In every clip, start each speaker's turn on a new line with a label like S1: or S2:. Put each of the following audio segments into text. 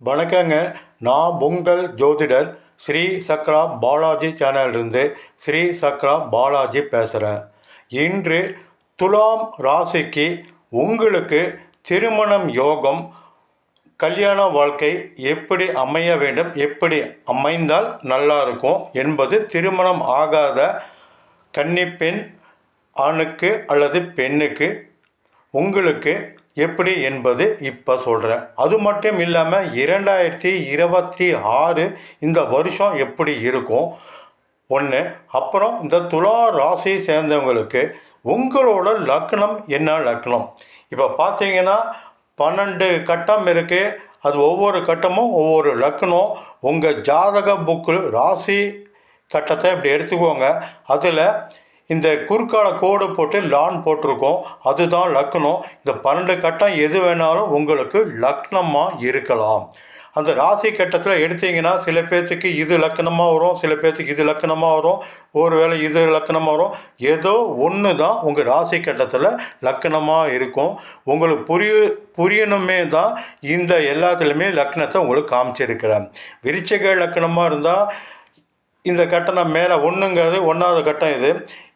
S1: வணக்கங்க. நான் பொங்கல் ஜோதிடர் ஸ்ரீ சக்ரா பாலாஜி சேனலிருந்து ஸ்ரீ சக்ரா பாலாஜி பேசுகிறேன் இன்று துலாம் ராசிக்கு உங்களுக்கு திருமணம் யோகம் கல்யாண வாழ்க்கை எப்படி அமைய வேண்டும் எப்படி அமைந்தால் நல்லா இருக்கும் என்பது திருமணம் ஆகாத கன்னிப்பெண் ஆணுக்கு அல்லது பெண்ணுக்கு உங்களுக்கு எப்படி என்பது இப்போ சொல்கிறேன் அது மட்டும் இல்லாமல் இரண்டாயிரத்தி இருபத்தி ஆறு இந்த வருஷம் எப்படி இருக்கும்? ஒன்று அப்புறம் இந்த துலா ராசி சேர்ந்தவங்களுக்கு உங்களோட லக்னம் என்ன லக்னம்? இப்போ பார்த்தீங்கன்னா பன்னெண்டு கட்டம் இருக்குது அது ஒவ்வொரு கட்டமும் ஒவ்வொரு லக்னம். உங்கள் ஜாதக புக்கு ராசி கட்டத்தை இப்படி எடுத்துக்கோங்க. அதில் இந்த குறுக்கால கோடு போட்டு லான் போட்டிருக்கோம். அதுதான் லக்னம். இந்த பன்னெண்டு கட்டம் எது வேணாலும் உங்களுக்கு லக்னமாக இருக்கலாம். அந்த ராசி கட்டத்தில் எடுத்தீங்கன்னா சில பேர்த்துக்கு இது லக்கணமாக வரும் சில பேர்த்துக்கு இது லக்கணமாக வரும் ஒருவேளை இது லக்கணமாக வரும். ஏதோ ஒன்று தான் உங்கள் ராசி கட்டத்தில் லக்கணமாக இருக்கும். உங்களுக்கு புரிய புரியணுமே தான் இந்த எல்லாத்துலேயுமே லக்னத்தை உங்களுக்கு காமிச்சிருக்கிறேன். விருச்சக லக்கணமாக இருந்தால் இந்த கட்டணம் மேலே ஒன்றுங்கிறது ஒன்றாவது கட்டம் இது.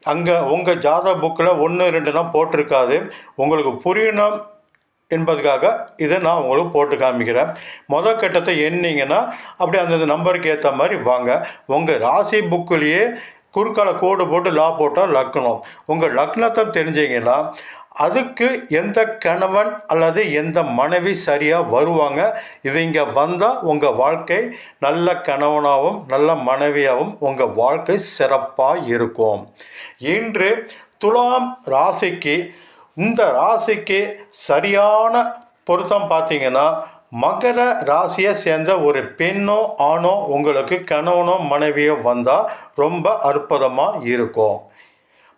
S1: அங்கே உங்கள் ஜாதக புக்கில் ஒன்று ரெண்டுனா போட்டிருக்காது. உங்களுக்கு புரியணும் என்பதுக்காக இதை நான் உங்களுக்கு போட்டு காமிக்கிறேன். மொதல் கட்டத்தை எண்ணிங்கன்னா அப்படி அந்தந்த நம்பருக்கு ஏற்ற மாதிரி வாங்க. உங்கள் ராசி புக்கிலேயே குறுக்கால கோடு போட்டு லா போட்டால் லக்னம் உங்கள் லக்னத்தை தெரிஞ்சீங்கன்னா அதுக்கு எந்த கணவன் அல்லது எந்த மனைவி சரியாக வருவாங்க? இவங்க வந்தால் உங்கள் வாழ்க்கை நல்ல கணவனாகவும் நல்ல மனைவியாகவும் உங்கள் வாழ்க்கை சிறப்பாக இருக்கும். இன்று துலாம் ராசிக்கு இந்த ராசிக்கு சரியான பொருத்தம் பார்த்தீங்கன்னா மகர ராசியை சேர்ந்த ஒரு பெண்ணோ ஆணோ உங்களுக்கு கணவனோ மனைவியோ வந்தால் ரொம்ப அற்புதமாக இருக்கும்.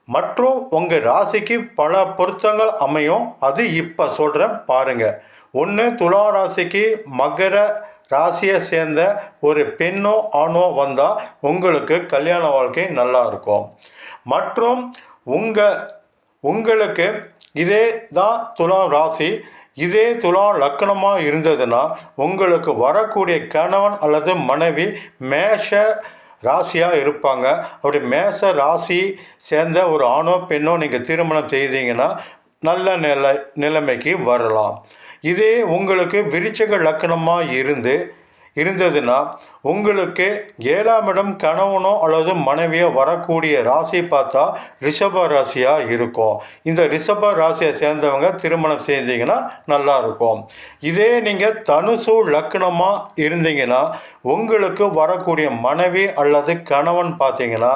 S1: மற்றும் உங்கள் ராசிக்கு பல பொருத்தங்கள் அமையும். அது இப்போ சொல்கிறேன் பாருங்கள் ஒன்று துலா ராசிக்கு மகர ராசியை சேர்ந்த ஒரு பெண்ணோ ஆணோ வந்தால் உங்களுக்கு கல்யாண வாழ்க்கை நல்லா இருக்கும். மற்றும் உங்கள் உங்களுக்கு இதே தான் துலாம் ராசி. இதே துலாம் லக்கணமாக இருந்ததுன்னா உங்களுக்கு வரக்கூடிய கணவன் அல்லது மனைவி மேஷ ராசியாக இருப்பாங்க. அப்படி மேச ராசி சேர்ந்த ஒரு ஆணோ பெண்ணோ நீங்கள் திருமணம் செய்தீங்கன்னா நல்ல நிலை நிலைமைக்கு வரலாம். இதே உங்களுக்கு விருச்சக லக்கணமாக இருந்து இருந்ததுன்னா உங்களுக்கு ஏழாம் இடம் கணவனோ அல்லது மனைவியோ வரக்கூடிய ராசி பார்த்தா ரிஷப ராசியாக இருக்கும். இந்த ரிஷப ராசியை சேர்ந்தவங்க திருமணம் செஞ்சீங்கன்னா நல்லா இருக்கும். இதே நீங்கள் தனுசு லக்னமாக இருந்தீங்கன்னா உங்களுக்கு வரக்கூடிய மனைவி அல்லது கணவன் பார்த்தீங்கன்னா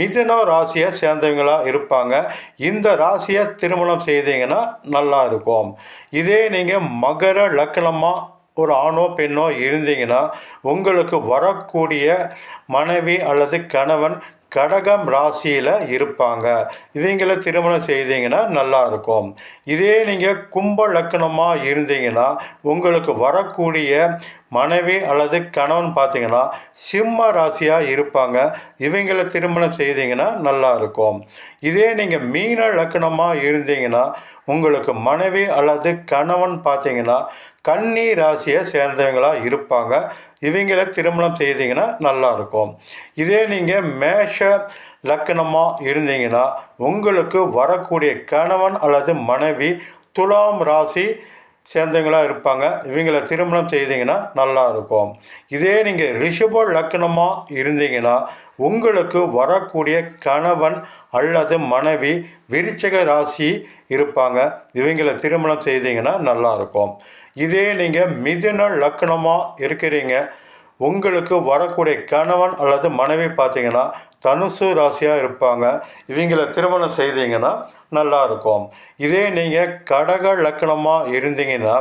S1: மிதுன ராசியை சேர்ந்தவங்களாக இருப்பாங்க. இந்த ராசியை திருமணம் செய்தீங்கன்னா நல்லா இருக்கும். இதே நீங்கள் மகர லக்னமாக ஒரு ஆணோ பெண்ணோ இருந்தீங்கன்னா உங்களுக்கு வரக்கூடிய மனைவி அல்லது கணவன் கடகம் ராசியில் இருப்பாங்க. இவங்கள திருமணம் செய்தீங்கன்னா நல்லா இருக்கும். இதே நீங்கள் கும்ப லக்கணமாக இருந்தீங்கன்னா உங்களுக்கு வரக்கூடிய மனைவி அல்லது கணவன் பார்த்தீங்கன்னா சிம்ம ராசியாக இருப்பாங்க. இவங்களை திருமணம் செய்தீங்கன்னா நல்லா இருக்கும். இதே நீங்கள் மீன லக்கணமாக இருந்தீங்கன்னா உங்களுக்கு மனைவி அல்லது கணவன் பார்த்தீங்கன்னா கன்னி ராசியை சேர்ந்தவங்களாக இருப்பாங்க. இவங்கள திருமணம் செய்தீங்கன்னா நல்லாயிருக்கும் இதே நீங்கள் மேஷ லக்கணமாக இருந்தீங்கன்னா உங்களுக்கு வரக்கூடிய கணவன் அல்லது மனைவி துலாம் ராசி சேர்ந்தவங்களாக இருப்பாங்க. இவங்கள திருமணம் செய்தீங்கன்னா நல்லா இருக்கும். இதே நீங்கள் ரிஷப லக்னமாக இருந்தீங்கன்னா உங்களுக்கு வரக்கூடிய கணவன் அல்லது மனைவி விருச்சக ராசி இருப்பாங்க. இவங்கள திருமணம் செய்தீங்கன்னா நல்லா இருக்கும். இதே நீங்கள் மிதுன லக்னமாக இருக்கிறீங்க. உங்களுக்கு வரக்கூடிய கணவன் அல்லது மனைவி பார்த்தீங்கன்னா தனுசு ராசியாக இருப்பாங்க. இவங்கள திருமணம் செய்தீங்கன்னா நல்லா இருக்கும். இதே நீங்கள் கடக லக்கணமாக இருந்தீங்கன்னா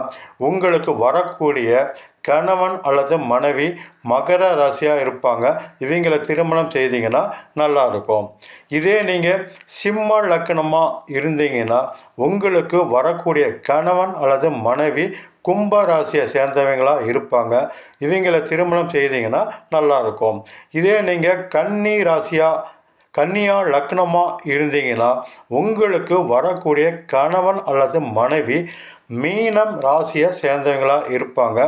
S1: உங்களுக்கு வரக்கூடிய கணவன் அல்லது மனைவி மகர ராசியாக இருப்பாங்க. இவங்களை திருமணம் செய்தீங்கன்னா நல்லா இருக்கும். இதே நீங்கள் சிம்ம லக்கணமாக இருந்தீங்கன்னா உங்களுக்கு வரக்கூடிய கணவன் அல்லது மனைவி கும்ப ராசியை சேர்ந்தவங்களாக இருப்பாங்க. இவங்களை திருமணம் செய்தீங்கன்னா நல்லாயிருக்கும் இதே நீங்கள் கன்னி ராசியாக கன்னியா லக்னமாக இருந்தீங்கன்னா உங்களுக்கு வரக்கூடிய கணவன் அல்லது மனைவி மீனம் ராசியை சேர்ந்தவங்களாக இருப்பாங்க.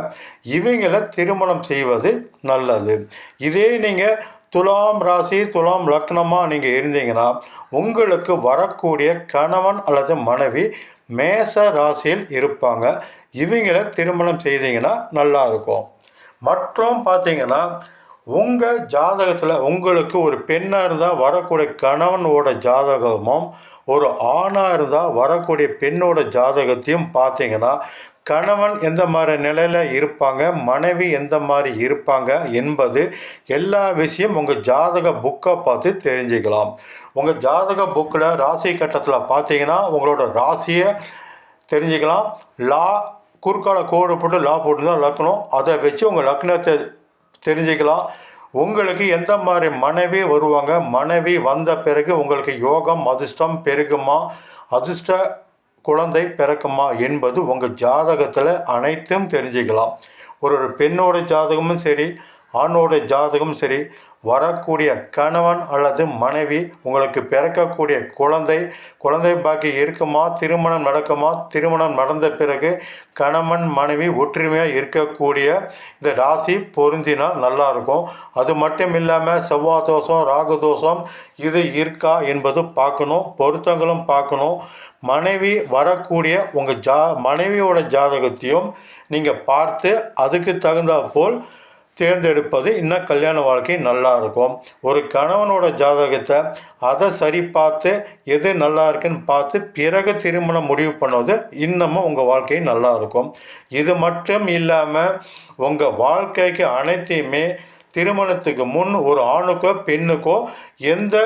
S1: இவங்கள திருமணம் செய்வது நல்லது. இதே நீங்கள் துலாம் ராசி துலாம் லக்னமாக நீங்கள் இருந்தீங்கன்னா உங்களுக்கு வரக்கூடிய கணவன் அல்லது மனைவி மேச ராசியில் இருப்பாங்க. இவங்கள திருமணம் செய்தீங்கன்னா நல்லா இருக்கும். மற்றும் பார்த்தீங்கன்னா உங்கள் ஜாதகத்தில் உங்களுக்கு ஒரு பெண்ணாக இருந்தால் வரக்கூடிய கணவனோட ஜாதகமும் ஒரு ஆணாக இருந்தால் வரக்கூடிய பெண்ணோட ஜாதகத்தையும் பார்த்தீங்கன்னா கணவன் எந்த மாதிரி நிலையில் இருப்பாங்க மனைவி எந்த மாதிரி இருப்பாங்க என்பது எல்லா விஷயம் உங்கள் ஜாதக புக்கை பார்த்து தெரிஞ்சுக்கலாம். உங்கள் ஜாதக புக்கில் ராசி கட்டத்தில் பார்த்தீங்கன்னா உங்களோட ராசியை தெரிஞ்சுக்கலாம். லா குறுக்கால கோடு போட்டு லா போட்டு தான் லக்கணும் அதை வச்சு உங்கள் லக்னத்தை தெரிஞ்சுக்கலாம். உங்களுக்கு எந்த மாதிரி மனைவி வருவாங்க? மனைவி வந்த பிறகு உங்களுக்கு யோகம் அதிர்ஷ்டம் பெருகுமா? அதிர்ஷ்ட குழந்தை பிறக்குமா என்பது உங்கள் ஜாதகத்தில் அனைத்தும் தெரிஞ்சுக்கலாம். ஒரு ஒரு பெண்ணோட ஜாதகமும் சரி ஆணோட ஜாதகம் சரி வரக்கூடிய கணவன் அல்லது மனைவி உங்களுக்கு பிறக்கக்கூடிய குழந்தை குழந்தை பாக்கி இருக்குமா திருமணம் நடக்குமா திருமணம் நடந்த பிறகு கணவன் மனைவி ஒற்றுமையாக இருக்கக்கூடிய இந்த ராசி பொருந்தினால் நல்லாயிருக்கும் அது மட்டும் இல்லாமல் செவ்வாய் தோஷம் ராகு தோஷம் இது இருக்கா என்பது பார்க்கணும் பொருத்தங்களும் பார்க்கணும். மனைவி வரக்கூடிய உங்கள் ஜா மனைவியோட ஜாதகத்தையும் நீங்கள் பார்த்து அதுக்கு தகுந்தாற்போல் தேர்ந்தெடுப்பது இன்னும் கல்யாண வாழ்க்கை நல்லா இருக்கும். ஒரு கணவனோட ஜாதகத்தை அதை சரி பார்த்து எது நல்லா இருக்குன்னு பார்த்து பிறகு திருமணம் முடிவு பண்ணுவது இன்னமும் உங்கள் வாழ்க்கை நல்லா இருக்கும். இது மட்டும் இல்லாமல் உங்கள் வாழ்க்கைக்கு அனைத்தையுமே திருமணத்துக்கு முன் ஒரு ஆணுக்கோ பெண்ணுக்கோ எந்த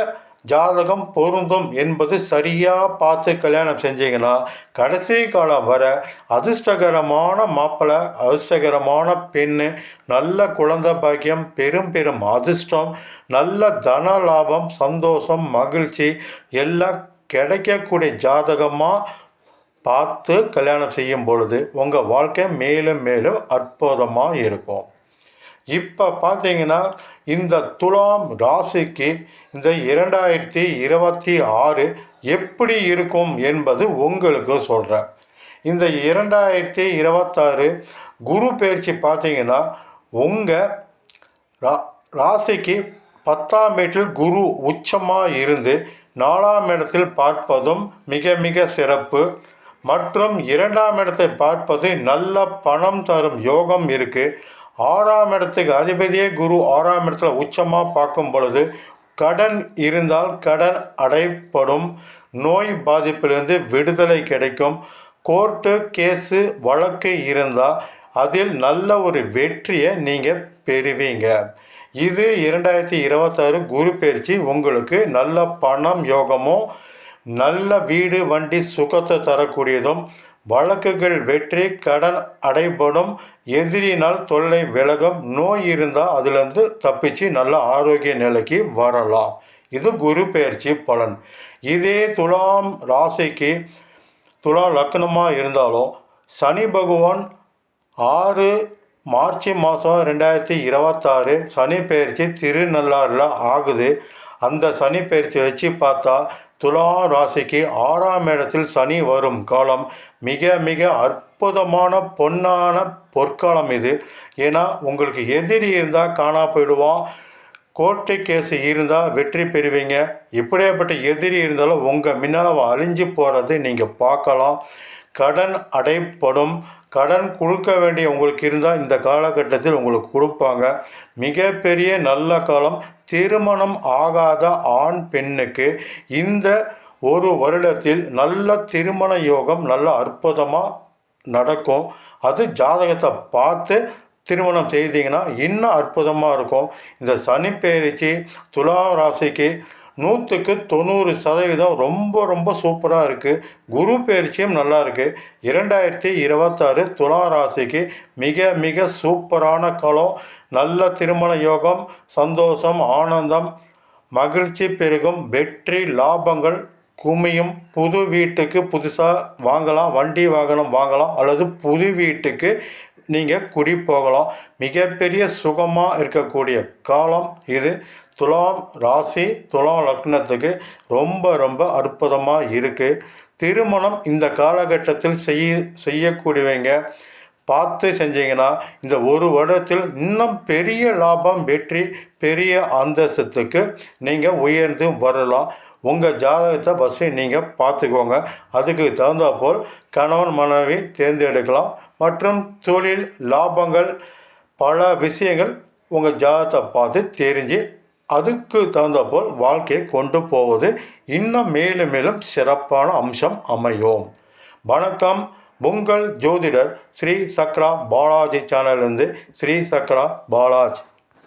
S1: ஜாதகம் பொருந்தும் என்பது சரியாக பார்த்து கல்யாணம் செஞ்சீங்கன்னா கடைசி காலம் வர அதிர்ஷ்டகரமான மாப்பிள்ளை அதிர்ஷ்டகரமான பெண்ணு நல்ல குழந்தை பாக்கியம் பெரும் பெரும் அதிர்ஷ்டம் நல்ல தன லாபம் சந்தோஷம் மகிழ்ச்சி எல்லாம் கிடைக்கக்கூடிய ஜாதகமாக பார்த்து கல்யாணம் செய்யும் பொழுது உங்கள் வாழ்க்கை மேலும் மேலும் அற்புதமாக இருக்கும். இப்போ பார்த்தீங்கன்னா இந்த துலாம் ராசிக்கு இந்த இரண்டாயிரத்தி இருபத்தி ஆறு எப்படி இருக்கும் என்பது உங்களுக்கு சொல்கிறேன் இந்த இரண்டாயிரத்தி இருபத்தாறு குரு பயிற்சி பார்த்தீங்கன்னா உங்கள் ரா ராசிக்கு பத்தாம் வீட்டில் குரு உச்சமாக இருந்து நாலாம் இடத்தில் பார்ப்பதும் மிக மிக சிறப்பு. மற்றும் இரண்டாம் இடத்தை பார்ப்பது நல்ல பணம் தரும் யோகம் இருக்குது ஆறாம் இடத்துக்கு அதிபதியே குரு ஆறாம் இடத்துல உச்சமாக பார்க்கும் பொழுது கடன் இருந்தால் கடன் அடைப்படும். நோய் பாதிப்பிலிருந்து விடுதலை கிடைக்கும். கோர்ட்டு கேஸு வழக்கு இருந்தால் அதில் நல்ல ஒரு வெற்றியை நீங்கள் பெறுவீங்க. இது இரண்டாயிரத்தி இருபத்தாறு குரு பயிற்சி. உங்களுக்கு நல்ல பணம் யோகமும் நல்ல வீடு வண்டி சுகத்தை தரக்கூடியதும் வழக்குகள் வெற்றி கடன் அடைபடும் எதிரினால் தொல்லை விலகும் நோய் இருந்தால் அதுலேருந்து தப்பிச்சு நல்ல ஆரோக்கிய நிலைக்கு வரலாம். இது குரு பயிற்சி பலன். இதே துலாம் ராசிக்கு துலா லக்னமாக இருந்தாலும் சனி பகவான் ஆறு மார்ச் மாதம் ரெண்டாயிரத்தி இருபத்தாறு சனி பயிற்சி திருநள்ளாறில் ஆகுது. அந்த சனி பயிற்சி வச்சு பார்த்தா துலா ராசிக்கு ஆறாம் இடத்தில் சனி வரும் காலம். மிக மிக அற்புதமான பொன்னான பொற்காலம் இது. ஏன்னா உங்களுக்கு எதிரி இருந்தால் காணா போயிடுவான். கோர்ட்டு கேஸ் இருந்தால் வெற்றி பெறுவீங்க. இப்படியாப்பட்ட எதிரி இருந்தாலும் உங்கள் மின்னளவு அழிஞ்சு போகிறது நீங்கள் பார்க்கலாம். கடன் அடைப்படும். கடன் கொடுக்க வேண்டிய உங்களுக்கு இருந்தால் இந்த காலகட்டத்தில் உங்களுக்கு கொடுப்பாங்க. மிகப்பெரிய நல்ல காலம். திருமணம் ஆகாத ஆண் பெண்ணுக்கு இந்த ஒரு வருடத்தில் நல்ல திருமண யோகம் நல்ல அற்புதமாக நடக்கும். அது ஜாதகத்தை பார்த்து திருமணம் செய்தீங்கன்னா இன்னும் அற்புதமாக இருக்கும். இந்த சனி பயிற்சி துலா ராசிக்கு நூற்றுக்கு தொண்ணூறு சதவீதம் ரொம்ப ரொம்ப சூப்பராக இருக்குது குரு பயிற்சியும் நல்லா இருக்குது இரண்டாயிரத்தி இருபத்தாறு துலா ராசிக்கு மிக மிக சூப்பரான காலம். நல்ல திருமண யோகம் சந்தோஷம் ஆனந்தம் மகிழ்ச்சி பெருகும். வெற்றி லாபங்கள் குமியும். புது வீட்டுக்கு புதுசாக வாங்கலாம். வண்டி வாகனம் வாங்கலாம். அல்லது புது வீட்டுக்கு நீங்கள் குடி போகலாம். மிகப்பெரிய சுகமாக இருக்கக்கூடிய காலம் இது. துலாம் ராசி துலாம் லக்னத்துக்கு ரொம்ப ரொம்ப அற்புதமாக இருக்குது திருமணம் இந்த காலகட்டத்தில் செய்ய செய்யக்கூடியவங்க. பார்த்து செஞ்சீங்கன்னா இந்த ஒரு வருடத்தில் இன்னும் பெரிய லாபம் வெற்றி பெரிய அந்தஸ்தத்துக்கு நீங்கள் உயர்ந்து வரலாம். உங்கள் ஜாதகத்தை ஃபஸ்ட்டு நீங்கள் பார்த்துக்கோங்க. அதுக்கு தகுந்தாற்போல் கணவன் மனைவி தேர்ந்தெடுக்கலாம். மற்றும் தொழில் லாபங்கள் பல விஷயங்கள் உங்கள் ஜாதகத்தை பார்த்து தெரிஞ்சு அதுக்கு தகுந்தபோல் வாழ்க்கையை கொண்டு போவது இன்னும் மேலும் மேலும் சிறப்பான அம்சம் அமையும். வணக்கம். உங்கள் ஜோதிடர் ஸ்ரீ சக்ரா பாலாஜி சேனலிருந்து ஸ்ரீ சக்ரா பாலாஜ்.